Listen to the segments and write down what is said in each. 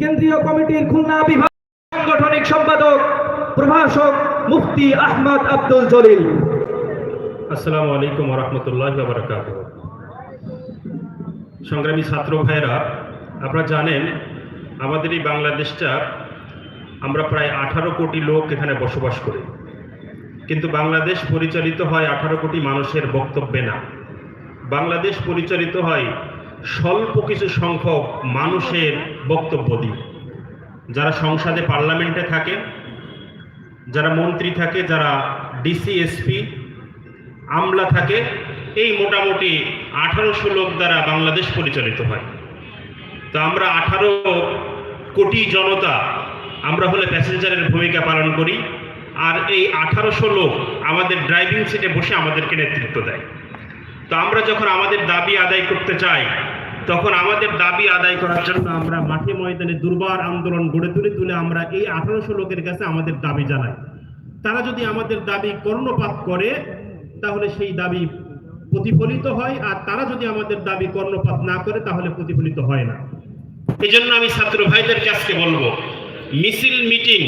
কেন্দ্রীয় কমিটির খুলনা বিভাগ সাংগঠনিক সম্পাদক, প্রভাষক মুফতি আহমদ আব্দুল জলিল। আসসালামু আলাইকুম রহমতুল্লাহ বারকাত সংগ্রামী ছাত্র ভাইরা আপনারা জানেন, আমাদের এই বাংলাদেশটা আমরা প্রায় আঠারো কোটি লোক এখানে বসবাস করি। কিন্তু বাংলাদেশ পরিচালিত হয় আঠারো কোটি মানুষের বক্তব্যে না। বাংলাদেশ পরিচালিত হয় স্বল্প কিছু সংখ্যক মানুষের বক্তব্য দিয়ে যারা সংসদে পার্লামেন্টে থাকে, যারা মন্ত্রী থাকে, যারা ডিসি, এসপি, আমলা থাকে, এই মোটামুটি আঠারোশো লোক দ্বারা বাংলাদেশ পরিচালিত হয়। তো আমরা আঠারো কোটি জনতা আমরা হলে প্যাসেঞ্জারের ভূমিকা পালন করি, আর এই আঠারোশো লোক আমাদের ড্রাইভিং সিটে বসে আমাদেরকে নেতৃত্ব দেয়। তো আমরা যখন আমাদের দাবি আদায় করতে চাই তখন আমাদের দাবি আদায় করার জন্য আমরা মাঠে ময়দানে দুর্বার আন্দোলন গড়ে তুলে তুলে আমরা এই আঠারোশো লোকের কাছে আমাদের দাবি জানাই। তারা যদি আমাদের দাবি কর্ণপাত করে, তাহলে সেই দাবি প্রতিফলিত হয়, আর তারা যদি আমাদের দাবি কর্ণপাত না করে, তাহলে প্রতিফলিত হয় না। এই জন্য আমি ছাত্র ভাইদেরকে আজকে বলব, মিছিল, মিটিং,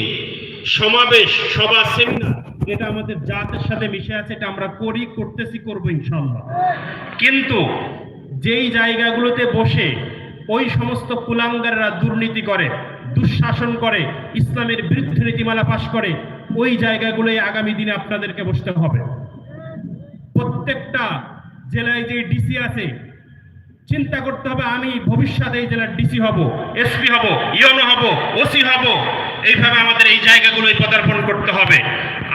সমাবেশ, সভা, সেমিনার, এটা আমাদের জাতের সাথে মিশে আছে, এটা আমরা করি, করতেছি, করব ইনশাল্লাহ কিন্তু যেই জায়গাগুলোতে বসে ওই সমস্ত কুলাঙ্গাররা দুর্নীতি করে, দুঃশাসন করে, ইসলামের বিরুদ্ধে নীতিমালা পাশ করে, ওই জায়গাগুলোই আগামী দিনে আপনাদেরকে বসতে হবে। প্রত্যেকটা জেলায় যে ডিসি আছে, চিন্তা করতে হবে, আমি ভবিষ্যতে এই জেলার ডিসি হব এসপি হব ইয়নো হব ওসি হব। এইভাবে আমাদের এই জায়গাগুলোয় পদার্পণ করতে হবে।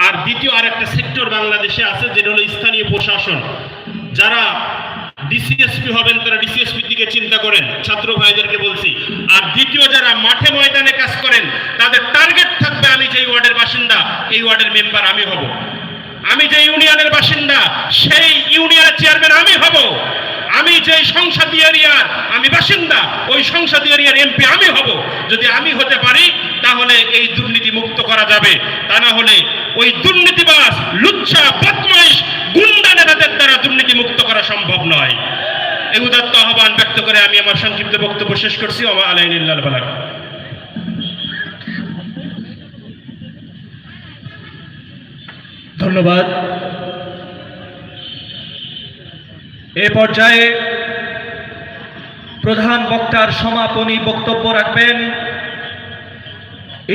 আর দ্বিতীয় আরেকটা সেক্টর বাংলাদেশে আছে, যেটা হলো স্থানীয় প্রশাসন। যারা ডিসিএসপি হবেন তারা ডিসিএসপির দিকে চিন্তা করেন। ছাত্র ভাইদেরকে বলছি, আর দ্বিতীয় যারা মাঠে ময়দানে কাজ করেন, তাদের টার্গেট থাকবে আমি যেই ওয়ার্ডের বাসিন্দা, এই ওয়ার্ডের মেম্বার আমি হব। আমি যে ইউনিয়নের বাসিন্দা, সেই ইউনিয়নের চেয়ারম্যান আমি হব। আমি যে সংসদীয় এরিয়ার, আমি বাসিন্দা, ওই সংসদীয় এরিয়ার এমপি আমি হব। যদি আমি হতে পারি, তাহলে এই দুর্নীতি মুক্ত করা যাবে। তা না হলে ওই দুর্নীতিবাস লুচ্ছা, বদমাইশ, গুন্ডা নেতাদের দ্বারা দুর্নীতি মুক্ত করা সম্ভব নয়। এই উদাত্ত আহ্বান ব্যক্ত করে আমি আমার সংক্ষিপ্ত বক্তব্য শেষ করছি। আমার আলাইনুল্লাহ বালাক ধন্যবাদ। এ পর্যায়ে প্রধান বক্তার সমাপনী বক্তব্য রাখবেন।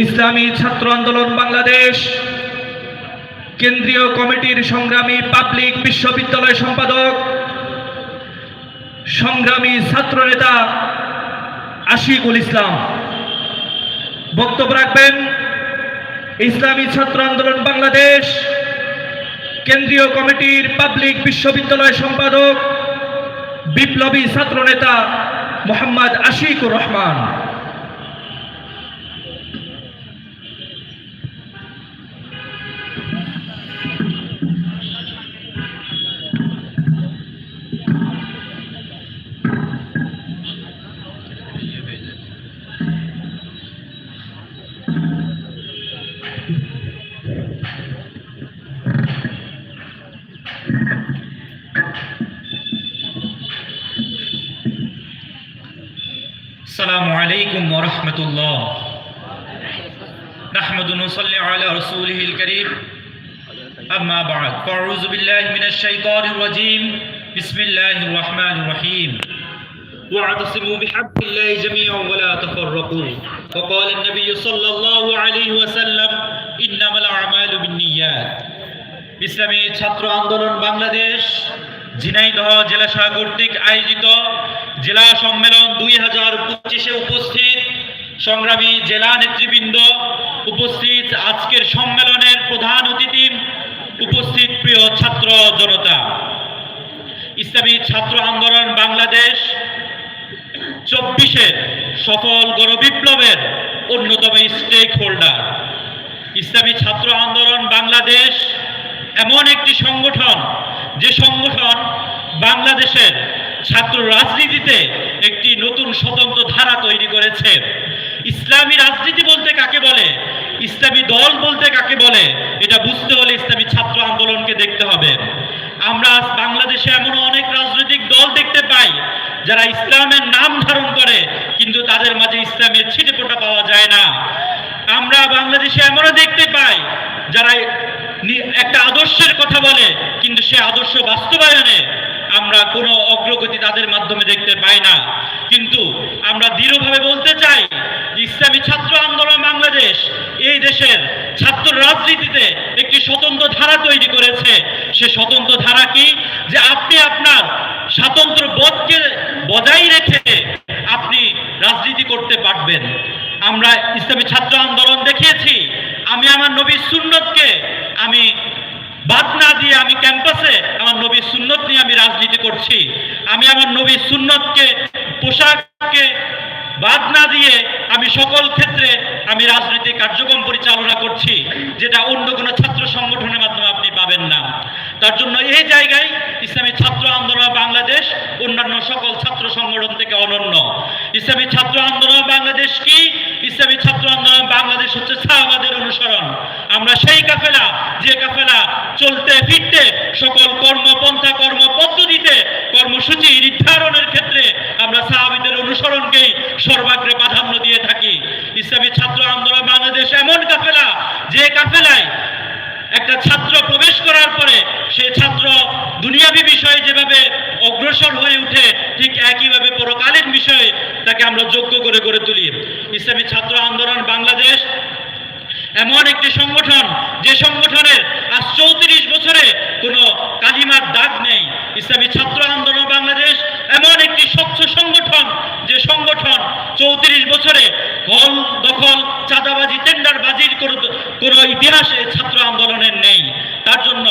ইসলামী ছাত্র আন্দোলন বাংলাদেশ। কেন্দ্রীয় কমিটির সংগ্রামী পাবলিক বিশ্ববিদ্যালয় সম্পাদক, সংগ্রামী ছাত্রনেতা আশিকুল ইসলাম। বক্তব্য রাখবেন, ইসলামী ছাত্র আন্দোলন বাংলাদেশ, কেন্দ্রীয় কমিটির পাবলিক বিশ্ববিদ্যালয় সম্পাদক, বিপ্লবী ছাত্রনেতা মোহাম্মদ আশিকুর রহমান। السلام عليكم ورحمة الله نحمد ونصلي على رسوله الكريم أما بعد فأعوذ بالله من الشيطان الرجيم بسم الله الرحمن الرحيم واعتصموا بحبل الله جميعا ولا تفرقوا وقال النبي صلى الله عليه وسلم إنما الأعمال بالنيات ইসলামী ছাত্র আন্দোলন বাংলাদেশ ঝিনাইদহ জেলা শাখা কর্তৃক আয়োজিত জেলা সম্মেলন দুই হাজার পঁচিশে উপস্থিত সংগ্রামী জেলা নেতৃবৃন্দ উপস্থিত আজকের সম্মেলনের প্রধান অতিথি উপস্থিত প্রিয় ছাত্র জনতা। ইসলামী ছাত্র আন্দোলন বাংলাদেশ চব্বিশের সফল গণবিপ্লবের অন্যতম স্টেক হোল্ডার ইসলামী ছাত্র আন্দোলন বাংলাদেশ এমন একটি সংগঠন, যে সংগঠন বাংলাদেশের ছাত্র রাজনীতিতে একটি নতুন স্বতন্ত্র ধারা তৈরি করেছে। ইসলামী রাজনীতি বলতে কাকে বলে? ইসলামী দল বলতে কাকে বলে? এটা বুঝতে হলে ইসলামী ছাত্র আন্দোলনকে দেখতে হবে। আমরা বাংলাদেশে এমন অনেক রাজনৈতিক দল দেখতে পাই, যারা ইসলামের নাম ধারণ করে, কিন্তু তাদের মাঝে ইসলামের ছিটেফোঁটা পাওয়া যায় না। আমরা বাংলাদেশে এমনও দেখতে পাই, যারা একটা আদর্শের কথা বলে, কিন্তু সে আদর্শ বাস্তবায়নে আমরা কোনো অগ্রগতি তাদের মাধ্যমে দেখতে পাই না। কিন্তু আমরা দৃঢ়ভাবে বলতে চাই, ইসলামী ছাত্র আন্দোলন বাংলাদেশ এই দেশের ছাত্র রাজনীতিতে একটি স্বতন্ত্র ধারা তৈরি করেছে। সে স্বতন্ত্র ধারা কি? যে আপনি আপনার স্বাতন্ত্র বোধকে বজায় রেখে আপনি রাজনীতি করতে পারবেন। আমরা ইসলামী ছাত্র আন্দোলন দেখিয়েছি। আমি আমার নবীর সুন্নতকে আমি বাদ না দিয়ে আমি ক্যাম্পাসে আমার নবীর সুন্নত নিয়ে আমি রাজনীতি করছি। আমি আমার নবীর সুন্নতকে, পোশাককে বাদ না দিয়ে আমি সকল ক্ষেত্রে আমি রাজনৈতিক কার্যক্রম পরিচালনা করছি, যেটা অন্য কোনো ছাত্র সংগঠনের মাধ্যমে আপনি পাবেন না। তার জন্য এই জায়গায় ইসলামী ছাত্র আন্দোলন বাংলাদেশ অন্যান্য সকল ছাত্র সংগঠন থেকে অনন্য। ইসলামী ছাত্র আন্দোলন বাংলাদেশ কি? ইসলামী ছাত্র আন্দোলন বাংলাদেশ হচ্ছে শাহবাদের অনুসরণ। কাফেলা, যে কাফেলা চলতে ফিরতে সকল কর্মপন্থা কর্ম পদ্ধতিতে কর্মসূচি নির্ধারণের ক্ষেত্রে আমরা সাহাবিদের অনুসরণকেই সর্বাগ্রে প্রাধান্য দিয়ে থাকি। ইসলামী ছাত্র আন্দোলন বাংলাদেশ এমন কাফেলা, যে কাফেলায় একটা ছাত্র প্রবেশ করার পরে সে ছাত্র দুনিয়াবী বিষয়ে যেভাবে অগ্রসর হয়ে উঠে, ঠিক একইভাবে পরকালীন বিষয়ে তাকে আমরা যোগ্য করে গড়ে তুলি। ইসলামী ছাত্র আন্দোলন বাংলাদেশ এমন একটি সংগঠন, যে সংগঠনের আজ চৌত্রিশ বছরে কোনো কালিমার দাগ নেই। ইসলামী ছাত্র আন্দোলন বাংলাদেশ এমন একটি স্বচ্ছ সংগঠন, যে সংগঠন চৌত্রিশ বছরে হল দখল, চাঁদাবাজি টেন্ডারবাজির কোনো ইতিহাসে ছাত্র আন্দোলনের নেই। তার জন্য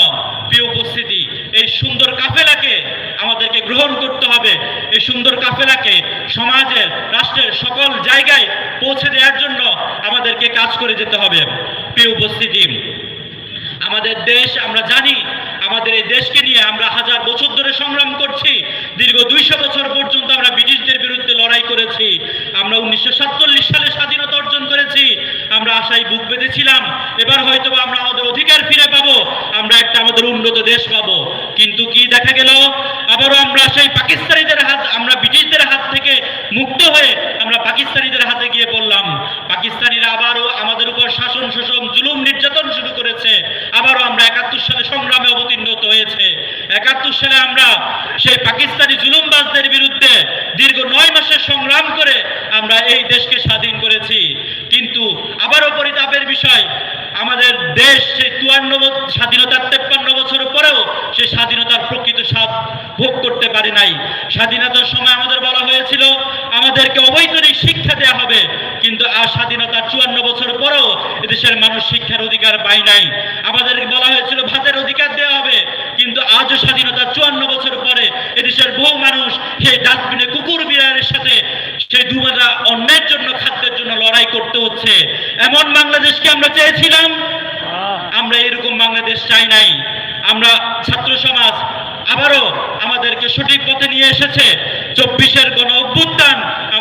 প্রিয় উপস্থিতি, এই সুন্দর কাফেলাকে আমাদেরকে গ্রহণ করতে হবে। এই সুন্দর কাফেলাকে সমাজের, রাষ্ট্রের সকল জায়গায় পৌঁছে দেওয়ার জন্য আমাদেরকে কাজ করে যেতে হবে। প্রিয় উপস্থিতি, আমাদের দেশ, আমরা জানি, আমাদের এই দেশকে নিয়ে আমরা হাজার বছর ধরে সংগ্রাম করছি। দীর্ঘ দুইশো বছর পর্যন্ত আমরা ব্রিটিশদের বিরুদ্ধে লড়াই করেছি। আমরা উনিশশো সাতচল্লিশ সালে স্বাধীনতা অর্জন করেছি। আমরা আশায় বুক বেঁধেছিলাম। এবার হয়তো আমরা আমাদের অধিকার ফিরে পাবো। আমরা একটা আমাদের উন্নত দেশ পাবো। কিন্তু কি দেখা গেল? আবারও আমরা সেই পাকিস্তানিদের হাত আমরা ব্রিটিশদের হাত থেকে মুক্ত হয়ে আমরা পাকিস্তানিদের হাতে গিয়ে পড়লাম পাকিস্তানিরা আবারও আমাদের উপর শাসন, শোষণ, জুলুম, নির্যাতন শুরু করেছে। আবারও আমরা একাত্তর সালে সংগ্রামে অবতীর্ণ হয়েছে। একাত্তর সালে আমরা সেই পাকিস্তানি জুলুমবাজদের বিরুদ্ধে দীর্ঘ নয় মাসের সংগ্রাম করে আমরা এই দেশকে স্বাধীন করেছি। কিন্তু আবারও পরিতাপের বিষয়, আমাদের দেশ সেই চুয়ান্ন স্বাধীনতার তেপ্পান্ন বছর পরেও সে স্বাধীনতার প্রকৃত স্বাদ ভোগ করতে পারে নাই। স্বাধীনতার সময় আমাদের বলা হয়েছিল, আমাদেরকে অবৈতনিক শিক্ষা দেওয়া হবে। কিন্তু আজ স্বাধীনতার চুয়ান্ন বছর পরেও এদেশের মানুষ শিক্ষার অধিকার পায় নাই। আমাদেরকে বলা হয়েছিল, ভাতের অধিকার দেওয়া হবে। কিন্তু আজও স্বাধীনতার চুয়ান্ন বছর পরে এদেশের বহু মানুষ সেই ডাস্টবিনে কুকুর বিড়ালের সাথে সেই দুমাদা অন্যের জন্য, খাদ্যের জন্য লড়াই করতে হচ্ছে। এমন বাংলাদেশকে আমরা চেয়েছিলাম। আমরা এরকম বাংলাদেশ চাই নাই। আমরা ছাত্র সমাজ আবারও আমাদেরকে সঠিক পথে নিয়ে এসেছে। চব্বিশের গণ অভ্যুত্থান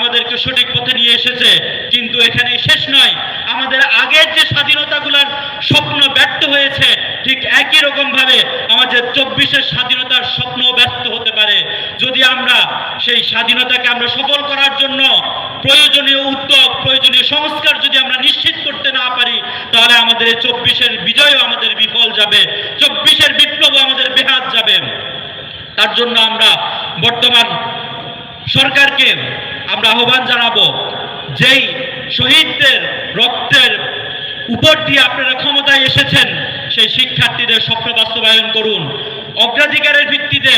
আমাদেরকে সঠিক পথে নিয়ে এসেছে, কিন্তু এখানে শেষ নয়। আমাদের আগের যে স্বাধীনতাগুলোর স্বপ্ন ব্যর্থ হয়েছে, ঠিক একই রকম ভাবে আমাদের চব্বিশের স্বাধীনতার স্বপ্ন ব্যর্থ হতে পারে। যদি আমরা সেই স্বাধীনতাকে আমরা সফল করার জন্য প্রয়োজনীয় উদ্যোগ, প্রয়োজনীয় সংস্কার যদি আমরা নিশ্চিত করতে না পারি, তাহলে আমাদের এই চব্বিশের বিজয়ও আমাদের বিফল যাবে, চব্বিশের বিপ্লবও আমাদের বেহাত যাবে। তার জন্য আমরা বর্তমান সরকারকে আমরা আহ্বান জানাব, যেই শহীদদের রক্তের উপর দিয়ে আপনারা ক্ষমতায় এসেছেন, সেই শিক্ষার্থীদের স্বপ্ন বাস্তবায়ন করুন। অগ্রাধিকারের ভিত্তিতে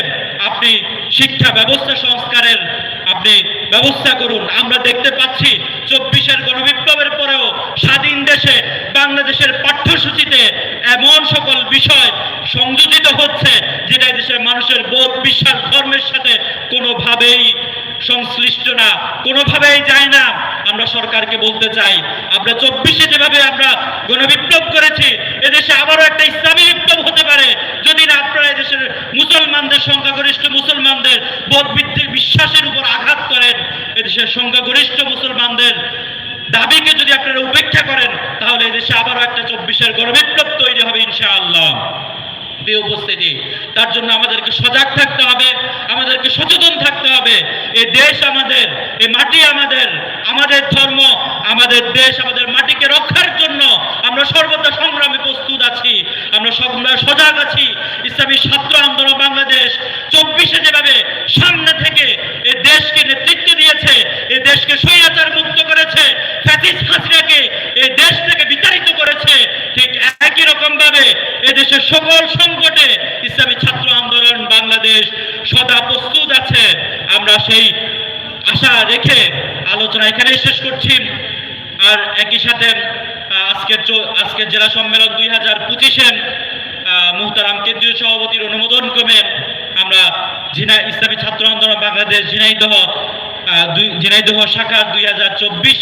আপনি শিক্ষা ব্যবস্থা সংস্কারের আপনি ব্যবস্থা করুন। আমরা দেখতে পাচ্ছি চব্বিশের গণবিপ্লবের পরেও স্বাধীন দেশে বাংলাদেশের পাঠ্যসূচিতে এমন সকল বিষয় সংযোজিত হচ্ছে, যেটা দেশের মানুষের বোধ, বিশ্বাস, ধর্মের সাথে কোনোভাবেই সংশ্লিষ্ট না, কোনোভাবেই যায় না। আমরা সরকারকে বলতে চাই, আমরা চব্বিশে যেভাবে আমরা গণবিপ্লব করেছি, এদেশে আবারও একটা ইসলামী বিপ্লব হতে পারে। যদি না, আপনারা এদেশের মুসলমানদের সংখ্যাগরিষ্ঠ মুসলমানদের বোধভিত্তিক বিশ্বাসের উপর আঘাত করেন, এদেশের সংখ্যাগরিষ্ঠ মুসলমানদের দাবিকে যদি আপনারা উপেক্ষা করেন, তাহলে এদেশে আবারও একটা চব্বিশের গণবিপ্লব তৈরি হবে, ইনশাআল্লাহ। প্রিয় উপস্থিতি। তার জন্য আমাদেরকে সজাগ থাকতে হবে, আমাদেরকে সচেতন থাকতে হবে। এই দেশ আমাদের, এই মাটি আমাদের আমাদের ধর্ম, আমাদের দেশ, আমাদের মাটিকে রক্ষার জন্য আমরা সর্বদা সংগ্রামে প্রস্তুত আছি। আমরা আমরা সজাগ আছি। ইসলামী ছাত্র আন্দোলন বাংলাদেশ চব্বিশে যেভাবে সামনে থেকে এই দেশকে নেতৃত্ব দিয়েছে, এই দেশকে স্বৈরাচার মুক্ত করেছে হাসিনাকে এই দেশ ঠিক একই রকম ভাবে এদেশের সকল সংকটে ইসলামী ছাত্র আন্দোলন বাংলাদেশ সদা প্রস্তুত আছে। আমরা সেই আশা রেখে আলোচনা এখানেই শেষ করছি। আর একই সাথে আজকের আজকের জেলা সম্মেলন দুই হাজার পঁচিশে মুহতারাম কেন্দ্রীয় সভাপতির অনুমোদন ক্রমে আমরা ঝিনা ইসলামী ছাত্র আন্দোলন বাংলাদেশ ঝিনাইদহ ঝিনাইদহ শাখা দুই হাজার চব্বিশ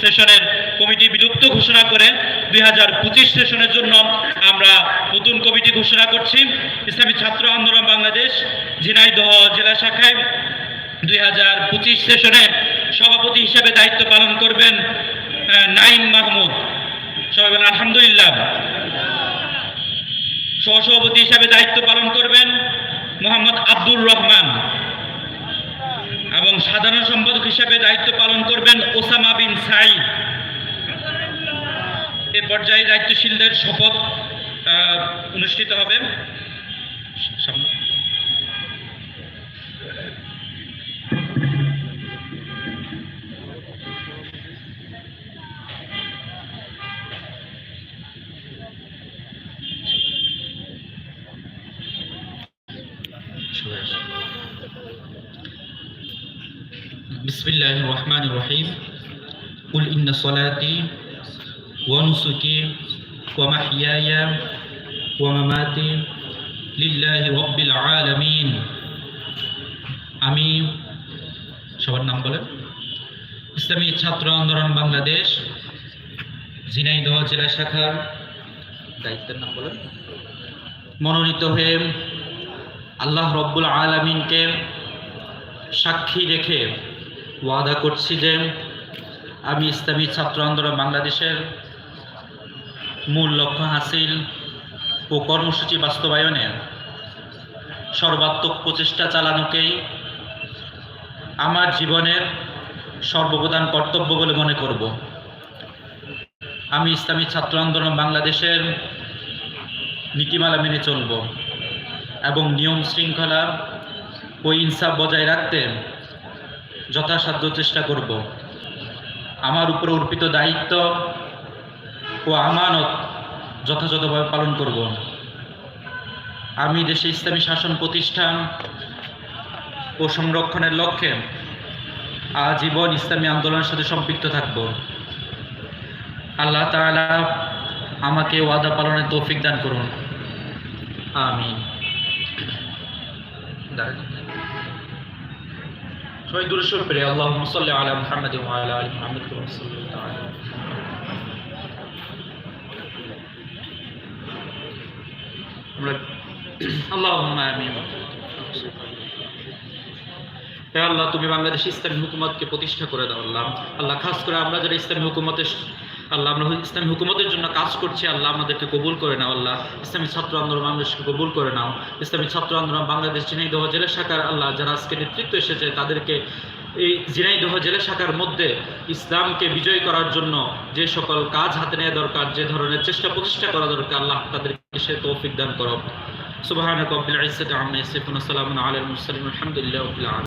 সেশনের কমিটি বিলুপ্ত ঘোষণা করে দুই হাজার পঁচিশ সেশনের জন্য আমরা নতুন কমিটি ঘোষণা করছি। ইসলামী ছাত্র আন্দোলন বাংলাদেশ ঝিনাইদহ জেলা শাখায় দুই হাজার পঁচিশ সেশনে সভাপতি হিসেবে দায়িত্ব পালন করবেন নাইম মাহমুদ। সবাই বলেন, আলহামদুলিল্লাহ। সহসভাপতি হিসেবে দায়িত্ব পালন করবেন মোহাম্মদ আব্দুর রহমান। এবং সাধারণ সম্পাদক হিসেবে দায়িত্ব পালন করবেন ওসামা বিন সাইদ এ পর্যায়ে দায়িত্বশীলদের শপথ অনুষ্ঠিত হবে সামনে। بسم الله الرحمن الرحيم قل إن صلاتي ونسكي ومحياي ومماتي لله رب العالمين আমি সবার নাম বলেন ইসলামী ছাত্র আন্দোলন বাংলাদেশ ঝিনাইদহ জেলা শাখার দায়িত্বের নাম বলেন মনোনীত হয়ে আল্লাহ রব্বুল আলমিনকে সাক্ষী রেখে ওয়াদা করছি যে আমি ইসলামী ছাত্র আন্দোলন বাংলাদেশের মূল লক্ষ্য হাসিল ও কর্মসূচি বাস্তবায়নে সর্বাত্মক প্রচেষ্টা চালানোকেই আমার জীবনের সর্বপ্রধান কর্তব্য বলে মনে করব। আমি ইসলামী ছাত্র আন্দোলন বাংলাদেশের নীতিমালা মেনে চলব এবং নিয়ম শৃঙ্খলা ও ইনসাফ বজায় রাখতে যথাসাধ্য চেষ্টা করব। আমার উপর অর্পিত দায়িত্ব ও আমানত যথাযথভাবে পালন করব। আমি দেশে ইসলামী শাসন প্রতিষ্ঠান ও সংরক্ষণের লক্ষ্যে আজীবন ইসলামী আন্দোলনের সাথে সম্পৃক্ত থাকব। আল্লাহ তাআলা আমাকে ওয়াদা পালনের তৌফিক দান করুন। আমিন। দাঁড়ান। সবাই দূরে সরে পেরে আল্লাহ সাল্লি আলা মুহাম্মদ আলা আলি মুহাম্মদ হে আল্লাহ, তুমি বাংলাদেশ ইসলামী হুকুমতকে প্রতিষ্ঠা করে দাও আল্লাহ। আল্লাহ, খাস করে আমরা যারা ইসলামী হুকুমতের আল্লাহ, আমরা ইসলামী হুকুমতের জন্য কাজ করছি, আল্লাহ আমাদেরকে কবুল করে নাও, আল্লাহ। ইসলামী ছাত্র আন্দোলন বাংলাদেশকে কবুল করে নাও। ইসলামী ছাত্র আন্দোলন বাংলাদেশ ঝিনাইদহ জেলা শাখার, আল্লাহ, যারা আজকে নেতৃত্ব এসেছে, তাদেরকে এই ঝিনাইদহ জেলা শাখার মধ্যে ইসলামকে বিজয় করার জন্য যে সকল কাজ হাতে নেওয়া দরকার, যে ধরনের চেষ্টা প্রতিষ্ঠা করা দরকার, আল্লাহ তাদেরকে সে তৌফিক দান করো। সুবহানাকা রব্বিল ইজ্জাতি আম্মা ইয়াসিফুন, ওয়া সালামুন আলাল মুরসালিন, আলহামদুলিল্লাহি